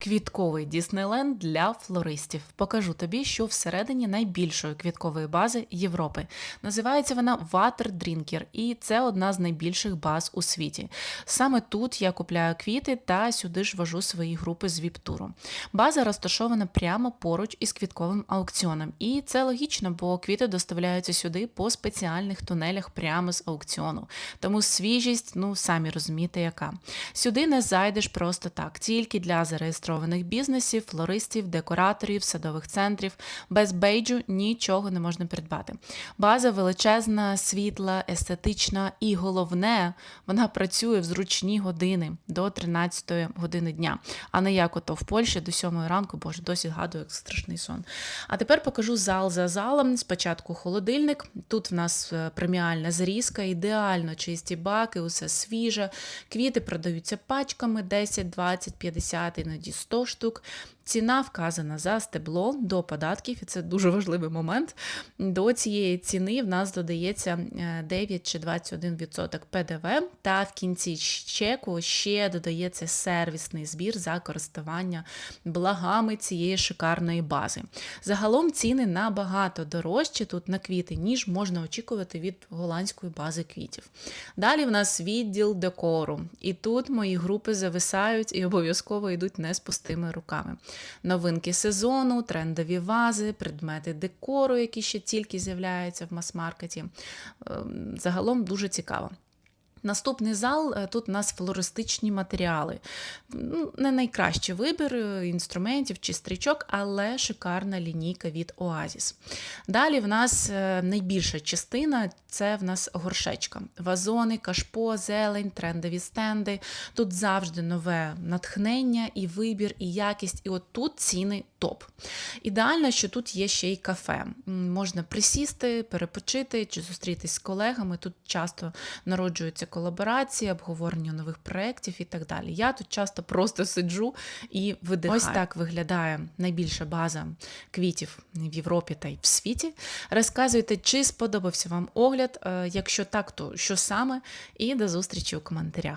Квітковий Діснейленд для флористів. Покажу тобі, що всередині найбільшої квіткової бази Європи. Називається вона Water Drinker, і це одна з найбільших баз у світі. Саме тут я купляю квіти та сюди ж вожу свої групи з віп-туру. База розташована прямо поруч із квітковим аукціоном. І це логічно, бо квіти доставляються сюди по спеціальних тунелях прямо з аукціону. Тому свіжість, ну самі розумієте, яка. Сюди не зайдеш просто так, тільки для зареєстрованих бізнесів, флористів, декораторів, садових центрів. Без бейджу нічого не можна придбати. База величезна, світла, естетична і головне, вона працює в зручні години до 13 години дня, а не як ото в Польщі до 7 ранку, боже, досі згадую, як страшний сон. А тепер покажу зал за залом. Спочатку холодильник. Тут в нас е, преміальна зрізка, ідеально чисті баки, усе свіже. Квіти продаються пачками 10, 20, 50, іноді 100 штук. Ціна вказана за стебло до податків, і це дуже важливий момент. До цієї ціни в нас додається е, 9 чи 21% ПДВ, та в кінці чеку ще додається сервісний збір за користування благами цієї шикарної бази. Загалом ціни набагато дорожчі тут на квіти, ніж можна очікувати від голландської бази квітів. Далі в нас відділ декору, і тут мої групи зависають і обов'язково йдуть не з пустими руками. Новинки сезону, трендові вази, предмети декору, які ще тільки з'являються в мас-маркеті. Ем, Загалом дуже цікаво. Наступний зал е, тут у нас флористичні матеріали. Ну, Не найкращий вибір інструментів чи стрічок, але шикарна лінійка від Oasis. Далі в нас е, найбільша частина це в нас горшечка. Вазони, кашпо, зелень, трендові стенди. Тут завжди нове натхнення, і вибір, і якість. І от тут ціни топ. Ідеально, що тут є ще й кафе. Можна присісти, перепочити чи зустрітись з колегами. Тут часто народжуються колаборації, обговорення нових проєктів і так далі. Я тут часто просто сиджу і видихаю. Ось так виглядає найбільша база квітів в Європі та й в світі. Розказуйте, чи сподобався вам огляд. Е, Якщо так, то що саме? І до зустрічі у коментарях.